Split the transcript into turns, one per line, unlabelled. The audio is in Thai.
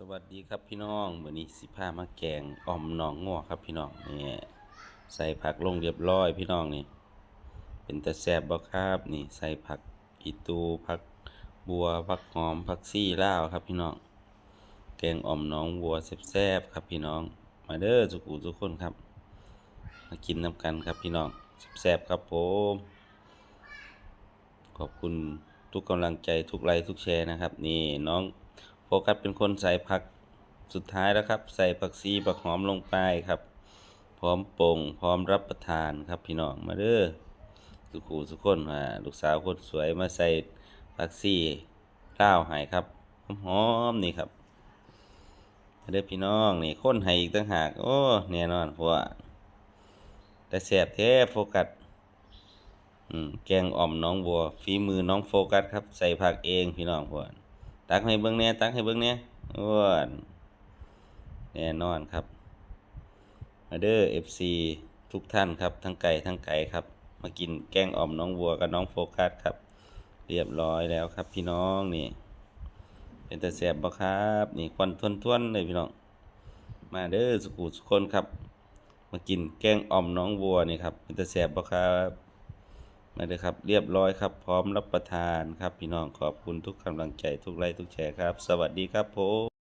สวัสดีครับพี่น้องวันนี้สิพามาแกงอ่อมหนองงัวครับพี่น้องนี่ใส่ผักลงเรียบร้อยพี่น้องนี่ เป็นตะแซบบ่ครับนี่ใส่ผักอีตูผักบัวผักหอมผักซี่ลาวครับพี่น้องแกงอ่อมหนองวัวแซ่บๆครับพี่น้อง มาเด้อทุกูทุกคนครับ มากินน้ำกันครับพี่น้องแซ่บๆครับผมขอบคุณทุกกำลังใจทุกไลค์ทุกแชร์นะครับ นี่น้อง โฟกัสเป็นคนใส่ผักสุดท้ายแล้วครับ ใส่ผักซีผักหอมลงไปครับ พร้อมปรุงพร้อมรับประทานครับพี่น้องมาเด้อสุขูสุกคนอ่าลูกสาวคนสวยมาใส่ผักซีข้าวหายครับหอมๆนี่ครับมาเด้อพี่น้องนี่คนให้อีกต่างหากโอ้แน่นอนพวแต่แสบแท้โฟกัสอืมแกงอ่อมน้องบัวฝีมือน้องโฟกัสครับ ใส่ผักเองพี่น้องพวก ตักให้เบิ่งแหน่ตักให้เบิ่งแหน่อ้วนแน่นอนครับมาเด้อ FC ทุกท่านครับ ทั้งไก่ทั้งไก่ครับ มากินแกงอ่อมน้องวัวกับน้องโฟกัสครับ เรียบร้อยแล้วครับพี่น้องนี่ เป็นแต่แสบบ่ครับ นี่ควันทวนๆเลยพี่น้อง มาเด้อสุขุสุคนครับ มากินแกงอ่อมน้องวัวนี่ครับ เป็นแต่แสบบ่ครับ มาเลยครับเรียบร้อยครับ พร้อมรับประทานครับพี่น้องขอบคุณทุกกำลังใจทุกไลค์ทุกแชร์ครับ สวัสดีครับผม